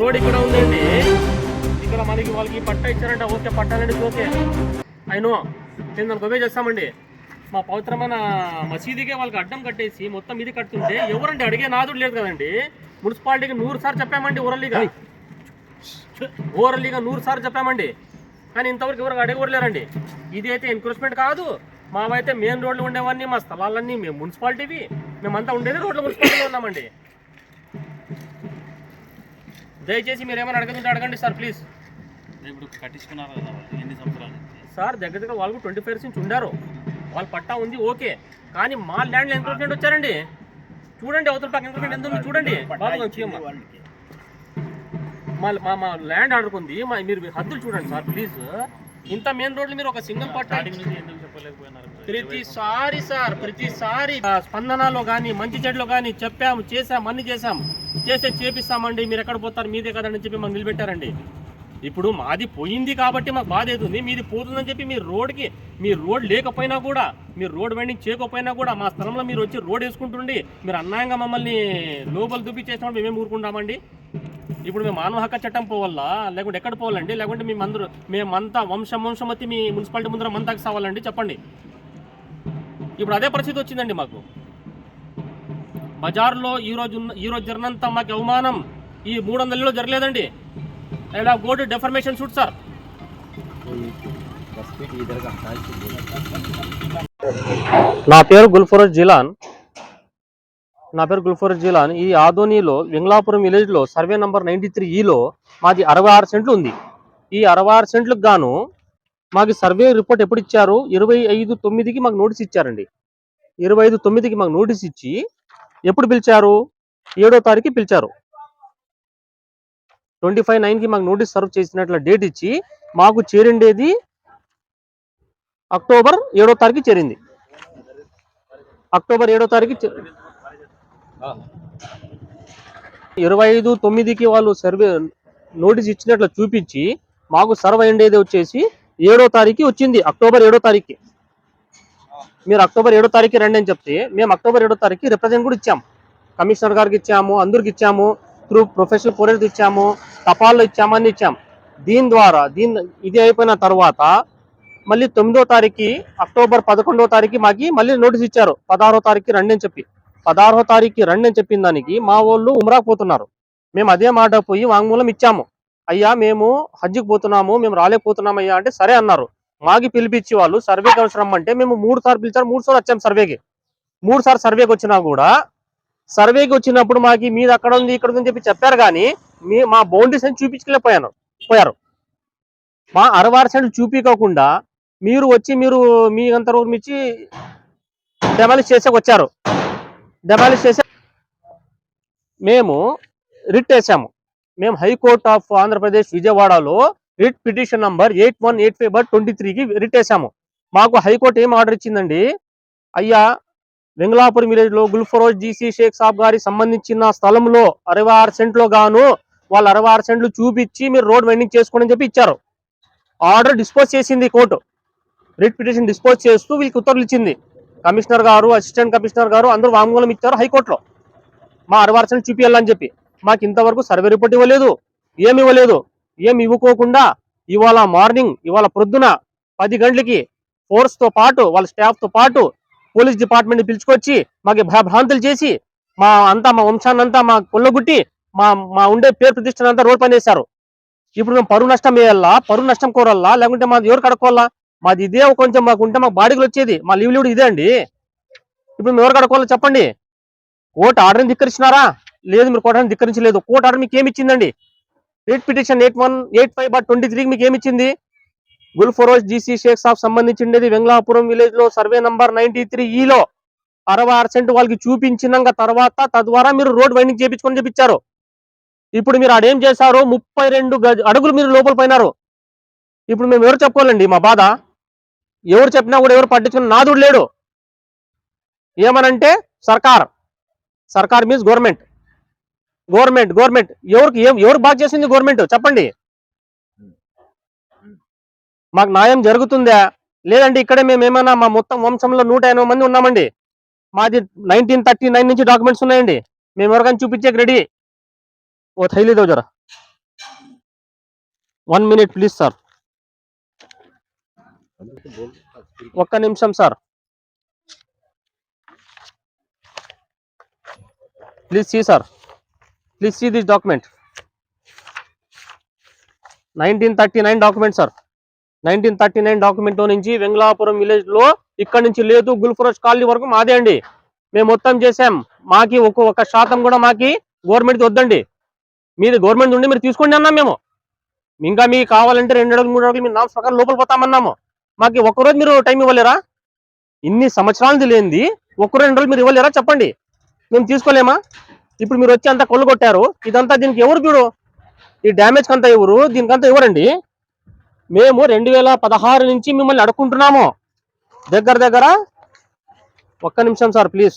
Road ఇక్కడ ఉందండి. ఇక్కడ మనకి వాళ్ళకి పట్ట ఇచ్చారంట. Okay పట్టాలండి okay. అయినో నేను దానికి ఒబే చేస్తామండి. మా పవిత్రమైన మసీదుకే వాళ్ళకి అడ్డం కట్టేసి మొత్తం ఇది కడుతుంటే ఎవరండి అడిగే నాదుడు లేదు కదండి. మున్సిపాలిటీకి నూరు సార్లు చెప్పామండి ఓరల్లీగా ఓరల్లీగా నూరు సార్లు చెప్పామండి. కానీ ఇంతవరకు ఎవరు అడగలేరండి ఇది అయితే ఎంక్రోచ్మెంట్ కాదు. మావైతే మెయిన్ రోడ్లు ఉండేవన్నీ మా స్థలాలన్నీ మేము మున్సిపాలిటీవి. మేమంతా ఉండేది రోడ్ల మున్సిపాలిటీలో ఉన్నామండి. దయచేసి మీరు ఏమైనా అడగదుంటే అడగండి సార్ ప్లీజ్ ఇప్పుడు కట్టించుకున్నారు కదా ఎన్ని సంవత్సరాల? సార్ దగ్గర దగ్గర వాళ్ళు ట్వంటీ ఫైవ్ నుంచి ఉండారు. వాళ్ళ పట్టా ఉంది ఓకే. కానీ మా ల్యాండ్లో ఎంక్రోచ్మెంట్ వచ్చారండి. చూడండి అవతల పక్క ఎంక్రోచ్మెంట్ ఎంత ఉంది చూడండి. మా మా మా ల్యాండ్ ఆడుకుంది మా మీరు హద్దులు చూడండి సార్ ప్లీజ్ ఇంత మెయిన్ రోడ్లు మీరు ఒక సింగిల్ పట్టా ప్రతిసారి సార్ ప్రతిసారి స్పందనలో కానీ మంచి చెడులో కానీ చెప్పాము చేసాం అన్ని చేసాం చేస్తే చేపిస్తామండి మీరు ఎక్కడ పోతారు మీదే కదండి చెప్పి మాకు నిలబెట్టారండి. ఇప్పుడు మాది పోయింది కాబట్టి మాకు బాధ అవుతుంది. మీది పోతుందని చెప్పి మీ రోడ్కి మీ రోడ్ లేకపోయినా కూడా మీరు రోడ్ వెండింగ్ చేయకపోయినా కూడా మా స్థలంలో మీరు వచ్చి రోడ్ వేసుకుంటుండి మీరు అన్యాయంగా మమ్మల్ని లోపల చూపించేసినప్పుడు మేమేం ఊరుకుంటామండి? ఇప్పుడు మేము మానవ హక్కు చట్టం పోవాలా? లేకుంటే ఎక్కడ పోవాలండి? లేకుంటే మీ అందరూ మేమంతా వంశం వంశం వచ్చి మీ మున్సిపాలిటీ ముందర మంతాకి సావాలండి? చెప్పండి. ఇప్పుడు అదే పరిస్థితి వచ్చిందండి మాకు. బజార్లో ఈరోజు ఈరోజు జరిగినంత మాకు అవమానం. ఈ మూడు వందలలో జరగలేదండి. ఇలా గో గోడ్ డెఫర్మేషన్ షూట్ సార్. నా పేరు గుల్ఫరోజ్ జిలాన్. నా పేరు గుల్ఫోర్ జిలాన్ ఈ ఆదోనిలో వెంగళాపురం విలేజ్లో సర్వే నంబర్ నైంటీ త్రీ ఈలో మాది అరవై ఆరు సెంట్లు ఉంది. ఈ అరవై ఆరు సెంట్లకు గాను మాకు సర్వే రిపోర్ట్ ఎప్పుడు ఇచ్చారు? ఇరవై ఐదు తొమ్మిదికి మాకు నోటీస్ ఇచ్చారండి. ఇరవై ఐదు తొమ్మిదికి మాకు నోటీస్ ఇచ్చి ఎప్పుడు పిలిచారు? ఏడో తారీఖు పిలిచారు. ట్వంటీ ఫైవ్ నైన్కి మాకు నోటీస్ సర్వ్ చేసినట్ల డేట్ ఇచ్చి మాకు చేరిండేది అక్టోబర్ ఏడో తారీఖు చేరింది. అక్టోబర్ ఏడో తారీఖు ఇరవై ఐదు తొమ్మిదికి వాళ్ళు సర్వే నోటీస్ ఇచ్చినట్లు చూపించి మాకు సర్వ్ అయ్యేది వచ్చేసి ఏడో తారీఖు వచ్చింది అక్టోబర్ ఏడో తారీఖు. మీరు అక్టోబర్ ఏడో తారీఖు రండి అని చెప్తే మేము అక్టోబర్ ఏడో తారీఖు రిప్రజెంట్ కూడా ఇచ్చాము. కమిషనర్ గారికి ఇచ్చాము అందరికి ఇచ్చాము త్రూ ప్రొఫెషనల్ కొరియర్ ఇచ్చాము తపాల్లో ఇచ్చాము అన్ని ఇచ్చాము. దీని ద్వారా దీని ఇది అయిపోయిన తర్వాత మళ్ళీ తొమ్మిదో తారీఖు అక్టోబర్ పదకొండో తారీఖు మాకి మళ్ళీ నోటీస్ ఇచ్చారు పదహారో తారీఖు రండి అని చెప్పి. పదహారో తారీఖు రండి అని చెప్పిన దానికి మా వాళ్ళు ఉమ్రాకు పోతున్నారు. మేము అదే మాట పోయి వాంగ్మూలం ఇచ్చాము. అయ్యా మేము హజ్కి పోతున్నాము మేము రాలేకపోతున్నాము అయ్యా అంటే సరే అన్నారు. మాకి పిలిపించి వాళ్ళు సర్వేకి అవసరం అంటే మేము మూడు సార్లు పిలిచారు మూడు సార్లు వచ్చాము సర్వేకి. మూడు సార్లు సర్వేకి వచ్చినా కూడా సర్వేకి వచ్చినప్పుడు మాకు మీది అక్కడ ఉంది ఇక్కడ ఉంది చెప్పి చెప్పారు కానీ మీ మా బౌండరీస్ అని చూపించలేకపోయాను పోయారు. మా అరవారు సెంట్లు చూపించకుండా మీరు వచ్చి మీరు మీ అంత రూమ్ ఇచ్చి డెమాలిష్ చేసే వచ్చారు. డెమాలిష్ చేసే మేము రిట్ వేసాము. మేము హైకోర్ట్ ఆఫ్ ఆంధ్రప్రదేశ్ విజయవాడలో writ petition number eight one eight five by twenty త్రీకి రిట్ వేసాము. మాకు హైకోర్టు ఏం ఆర్డర్ ఇచ్చిందండి? అయ్యా వెంగళాపురం విలేజ్లో గుల్ఫరోజ్ జీసీ షేక్ సాబ్ గారి సంబంధించిన స్థలంలో అరవై ఆరు సెంట్లో గాను వాళ్ళు అరవై ఆరు సెంట్లు చూపించి మీరు రోడ్ వెండింగ్ చేసుకోండి అని చెప్పి ఇచ్చారు. ఆర్డర్ డిస్పోజ్ చేసింది కోర్టు. రిట్ పిటిషన్ డిస్పోజ్ చేస్తూ వీళ్ళకి ఉత్తర్వులు ఇచ్చింది. కమిషనర్ గారు అసిస్టెంట్ కమిషనర్ గారు అందరూ వాంగ్మూలం ఇచ్చారు హైకోర్టులో. మా అరవై చూపియాలని చూపించాలని చెప్పి. మాకు ఇంతవరకు సర్వే రిపోర్ట్ ఇవ్వలేదు ఏమి ఇవ్వలేదు ఏమి ఇవ్వుకోకుండా ఇవాళ మార్నింగ్ ఇవాళ ప్రొద్దున పది గంటలకి ఫోర్స్తో పాటు వాళ్ళ స్టాఫ్తో పాటు పోలీస్ డిపార్ట్మెంట్ పిలుచుకొచ్చి మాకు భయభ్రాంతులు చేసి మా అంతా మా వంశాన్నంతా మా కొల్లగుట్టి మా మా ఉండే పేరు ప్రతిష్టనంతా రోడ్ పని చేశారు. ఇప్పుడు మేము పరువు నష్టం వేయాలా పరువు నష్టం కోరల్లా లేకుంటే మా ఎవరు కడుక్కోవాలా? మాది ఇదే కొంచెం మాకు ఉంటే మాకు బాడీలు వచ్చేది. మా లీవ్ లీవ్ ఇదే అండి. ఇప్పుడు మేము ఎవరు కడుక్కోవాలో చెప్పండి. కోర్టు ఆర్డర్ని ధిక్కరించినారా లేదు మీరు కోర్టు ధిక్కరించలేదు. కోర్టు ఆర్డర్ మీకు ఏమి ఇచ్చిందండి writ petition eight one eight five but twenty త్రీకి మీకు ఏమి ఇచ్చింది గుల్ జీసీ షేక్ సాఫ్ సంబంధించిండేది వెంగళాపురం విలేజ్లో సర్వే నంబర్ నైన్టీ త్రీ ఈలో అరవై ఆరు సెంట్ వాళ్ళకి చూపించినాక తర్వాత తద్వారా మీరు రోడ్ వైండింగ్ చేపించుకొని చెప్పించారు ఇప్పుడు మీరు ఆడేం చేశారు? ముప్పై రెండు గజ అడుగులు మీరు లోపల పోయినారు. ఇప్పుడు మేము ఎవరు చెప్పుకోవాలండి? మా బాధ? ఎవరు చెప్పినా కూడా ఎవరు పట్టించుకుని నాదుడు లేడు. ఏమనంటే సర్కార్. సర్కార్ మీన్స్ గవర్నమెంట్ గవర్నమెంట్ గవర్నమెంట్ ఎవరికి ఎవరు బాగా చేసింది గవర్నమెంట్ చెప్పండి. మాకు న్యాయం జరుగుతుందా? లేదండి ఇక్కడే మేము ఏమైనా మా మొత్తం వంశంలో నూట ఎనభై మంది ఉన్నామండి. మాది నైన్టీన్ థర్టీ నైన్ నుంచి డాక్యుమెంట్స్ ఉన్నాయండి. మేము ఎవరికైనా చూపించేకి రెడీ ఓ థైలీ దో జరా. వన్ మినిట్ ప్లీజ్ సార్ ఒక్క నిమిషం sir. Please see sir. Please see this document. Nineteen thirty nine document sir. Nineteen thirty nine document నుంచి వెంగళాపురం విలేజ్లో ఇక్కడ నుంచి లేదు గుల్ఫరోజ్ కాలనీ వరకు మాదే అండి. మేము మొత్తం చేసాం మాకి ఒక ఒక్క శాతం కూడా మాకి గవర్నమెంట్ వద్దండి. మీది గవర్నమెంట్ నుండి మీరు తీసుకోండి అన్నాం మేము. ఇంకా మీకు కావాలంటే రెండు అడుగులు మూడు అడుగులు మీ నామ్స్ ప్రకారం లోపల పోతామన్నాము. మాకు ఒక్కరోజు మీరు టైం ఇవ్వలేరా? ఇన్ని సంవత్సరాలు లేనిది ఒక్క రెండు రోజులు మీరు ఇవ్వలేరా? చెప్పండి. మేము తీసుకోలేమా? ఇప్పుడు మీరు వచ్చి అంతా కొల్లు కొట్టారు. ఇదంతా దీనికి ఎవరు చూడు? ఈ డ్యామేజ్ అంతా ఎవరు? దీనికంతా ఎవరండి? మేము రెండు వేల పదహారు నుంచి మిమ్మల్ని అడుక్కుంటున్నాము. దగ్గర దగ్గర ఒక్క నిమిషం సార్ ప్లీజ్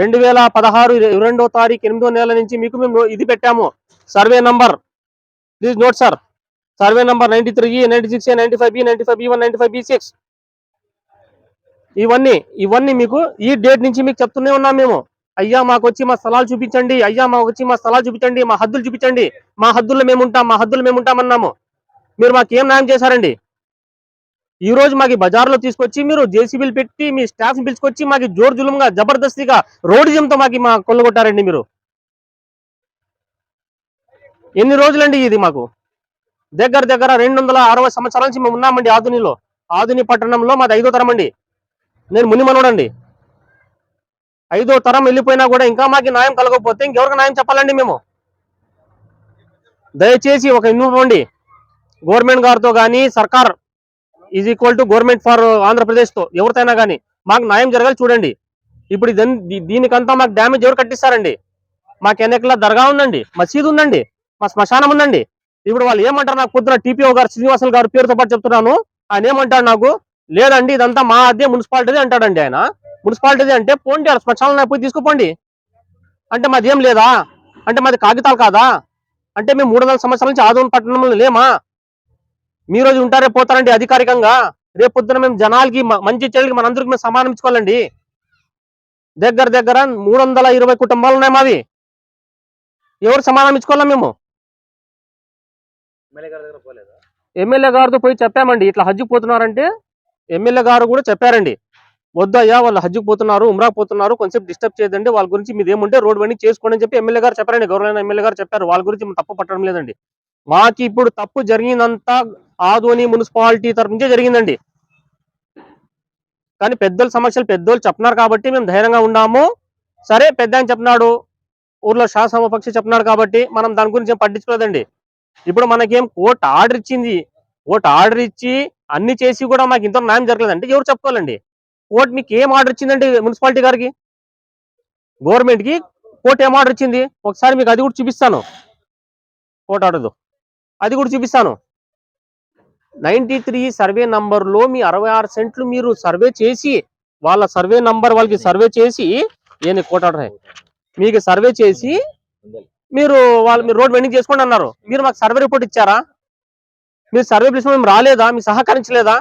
రెండు వేల పదహారు రెండో తారీఖు ఎనిమిదో నెల నుంచి మీకు మేము ఇది పెట్టాము. Survey number. Please note sir survey number ninety three ninety six ninety five B ninety five B one ninety five B six. ఇవన్నీ ఇవన్నీ మీకు ఈ డేట్ నుంచి మీకు చెప్తూనే ఉన్నాం మేము. అయ్యా మాకు వచ్చి మా స్థలాలు చూపించండి. అయ్యా మాకు వచ్చి మా స్థలాలు చూపించండి. మా హద్దులు చూపించండి. మా హద్దుల్లో మేము ఉంటాం. మా హద్దులు మేము ఉంటామన్నాము. మీరు మాకు ఏం న్యాయం చేశారండి? ఈ రోజు మాకు బజార్లో తీసుకొచ్చి మీరు జేసీబీలు పెట్టి మీ స్టాఫ్ పిలుచుకొచ్చి మాకు జోరు జులుంగా జబర్దస్తిగా రోడిజంతో మాకు మా కొల్లగొట్టారండి మీరు. ఎన్ని రోజులండి ఇది మాకు? దగ్గర దగ్గర రెండు వందల అరవై సంవత్సరాల నుంచి మేము ఉన్నామండి ఆధునిలో. ఆధుని పట్టణంలో మాది ఐదో తరం అండి. నేను మునిమనుడండి. ఐదో తరం వెళ్ళిపోయినా కూడా ఇంకా మాకు న్యాయం కలగకపోతే ఇంకెవరికి న్యాయం చెప్పాలండి మేము? దయచేసి ఒక ఇన్నుకోండి గవర్నమెంట్ గారితో కానీ sarkar is equal to government for ఆంధ్రప్రదేశ్తో ఎవరితైనా కానీ మాకు న్యాయం జరగాలి చూడండి. ఇప్పుడు దీనికంతా మాకు డ్యామేజ్ ఎవరు కట్టిస్తారండి? మాకు ఎన్నికల దర్గా ఉందండి మసీదు ఉందండి మా శ్మశానం ఉందండి. ఇప్పుడు వాళ్ళు ఏమంటారు? నాకు పొద్దున టీపీఓ గారు శ్రీనివాసులు గారు పేరుతో పాటు చెప్తున్నాను. ఆయన ఏమంటాడు నాకు? లేదండి ఇదంతా మా అదే మున్సిపాలిటీ అంటాడండి ఆయన. మున్సిపాలిటీ అంటే పోండి ఆ శ్మశానం పోయి తీసుకుపోండి. అంటే మాది ఏం లేదా? అంటే మాది కాగితాలు కాదా? అంటే మేము మూడు వందల సంవత్సరాల నుంచి ఆదోన్ పట్టణంలో లేమా? మీ రోజు ఉంటారే పోతారండి అధికారికంగా. రేపు పొద్దున మేము జనాలకి మంచి చెడులకి మనందరికి మేము సమానం ఇచ్చుకోవాలండి. దగ్గర దగ్గర మూడు వందల ఇరవై కుటుంబాలు ఉన్నాయి మావి. ఎవరు సమానం ఇచ్చుకోవాలా మేము? ఎమ్మెల్యే గారితో పోయి చెప్పామండి. ఇట్లా హజ్జుకు పోతున్నారంటే ఎమ్మెల్యే గారు కూడా చెప్పారండి. వద్దయ్యా వాళ్ళు హజ్జుకు పోతున్నారు ఉమ్రా పోతున్నారు కొంచెం డిస్టర్బ్ చేయదండి వాళ్ళ గురించి మీద ఏముంటే రోడ్ వెండి చేసుకోండి అని చెప్పి ఎమ్మెల్యే గారు చెప్పారండి. గౌరవ ఎమ్మెల్యే గారు చెప్పారు. వాళ్ళ గురించి తప్పు పట్టడం లేదండి. మాకు ఇప్పుడు తప్పు జరిగిందంతా ఆదోని మున్సిపాలిటీ తరఫు నుంచే జరిగిందండి. కానీ పెద్దోళ్ళ సమస్యలు పెద్దోళ్ళు చెప్తున్నారు కాబట్టి మేము ధైర్యంగా ఉన్నాము. సరే పెద్ద ఆయన చెప్పినాడు. ఊర్లో శాసనపక్షి చెప్పినాడు కాబట్టి మనం దాని గురించి ఏం పట్టించుకోలేదండి. ఇప్పుడు మనకేం కోర్టు ఆర్డర్ ఇచ్చింది. కోర్టు ఆర్డర్ ఇచ్చి అన్ని చేసి కూడా మాకు ఇంత న్యాయం జరగలేదంటే ఎవరు చెప్పుకోవాలండి? కోర్టు మీకు ఏం ఆర్డర్ ఇచ్చిందండి మున్సిపాలిటీ గారికి? గవర్నమెంట్కి కోర్టు ఏం ఆర్డర్ ఇచ్చింది? ఒకసారి మీకు అది కూడా చూపిస్తాను. Court order. అది కూడా చూపిస్తాను. నైన్టీ త్రీ సర్వే నంబర్లో మీ అరవై ఆరు సెంట్లు మీరు సర్వే చేసి వాళ్ళ సర్వే నంబర్ వాళ్ళకి సర్వే చేసి ఏంది కోర్టు ఆర్డర్? మీకు సర్వే చేసి మీరు వాళ్ళు మీరు రోడ్ వెండింగ్ చేసుకోండి అన్నారు. మీరు మాకు సర్వే రిపోర్ట్ ఇచ్చారా? మీరు సర్వే పిలిచిన మేము రాలేదా? మీరు సహకరించలేదా?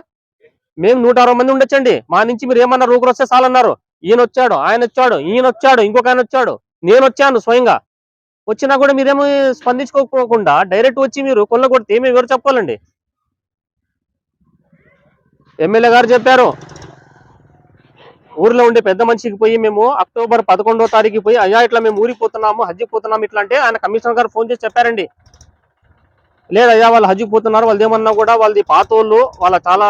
మేము నూట అరవై మంది ఉండొచ్చండి. మా నుంచి మీరు ఏమన్నారు ఊకరు వస్తే చాలన్నారు. ఈయన వచ్చాడు ఆయన వచ్చాడు ఈయన వచ్చాడు ఇంకొక ఆయన వచ్చాడు. నేను వచ్చాను స్వయంగా. వచ్చినా కూడా మీరేమో స్పందించుకోకుండా డైరెక్ట్ వచ్చి మీరు కొల్లగొడితే మేము ఎవరు చెప్పాలండి? ఎమ్మెల్యే గారు చెప్పారు. ఊర్లో ఉండే పెద్ద మనిషికి పోయి మేము అక్టోబర్ పదకొండో తారీఖు పోయి అయ్యా ఇట్లా మేము ఊరికి పోతున్నాము హజ్జికి పోతున్నాము ఇట్లా అంటే ఆయన కమిషనర్ గారు ఫోన్ చేసి చెప్పారండి. లేదయ్యా వాళ్ళు హజ్జికి పోతున్నారు వాళ్ళు ఏమన్నా కూడా వాళ్ళది పాతోళ్ళు వాళ్ళ చాలా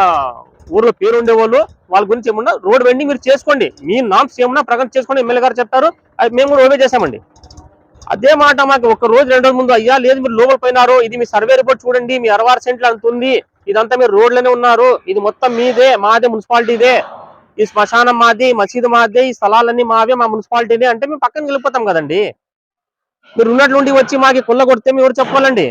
ఊర్లో పేరు ఉండేవాళ్ళు వాళ్ళ గురించి ఏమన్నా రోడ్ వెండింగ్ మీరు చేసుకోండి. మీ నామ్స్ ఏమన్నా ప్రకటన చేసుకోండి ఎమ్మెల్యే గారు చెప్తారు అది మేము కూడా ఓవే చేశామండి. అదే మాట మాకు ఒక రోజు రెండు రోజుల ముందు అయ్యా లేదు మీరు లోపల పోయినారు ఇది మీ సర్వే రిపోర్ట్ చూడండి మీ అరవారు సెంట్లు అంటుంది ఇదంతా మీరు రోడ్లోనే ఉన్నారు ఇది మొత్తం మీదే మాదే మున్సిపాలిటీదే ఈ శ్మశానం మాది మసీదు మాదే ఈ స్థలాలన్నీ మావే మా మున్సిపాలిటీనే. అంటే మేము పక్కన వెళ్ళిపోతాం కదండి. మీరు ఉన్నట్లుండి వచ్చి మాకి కుల్ల కొడితే మీరు ఎవరు చెప్పాలండి.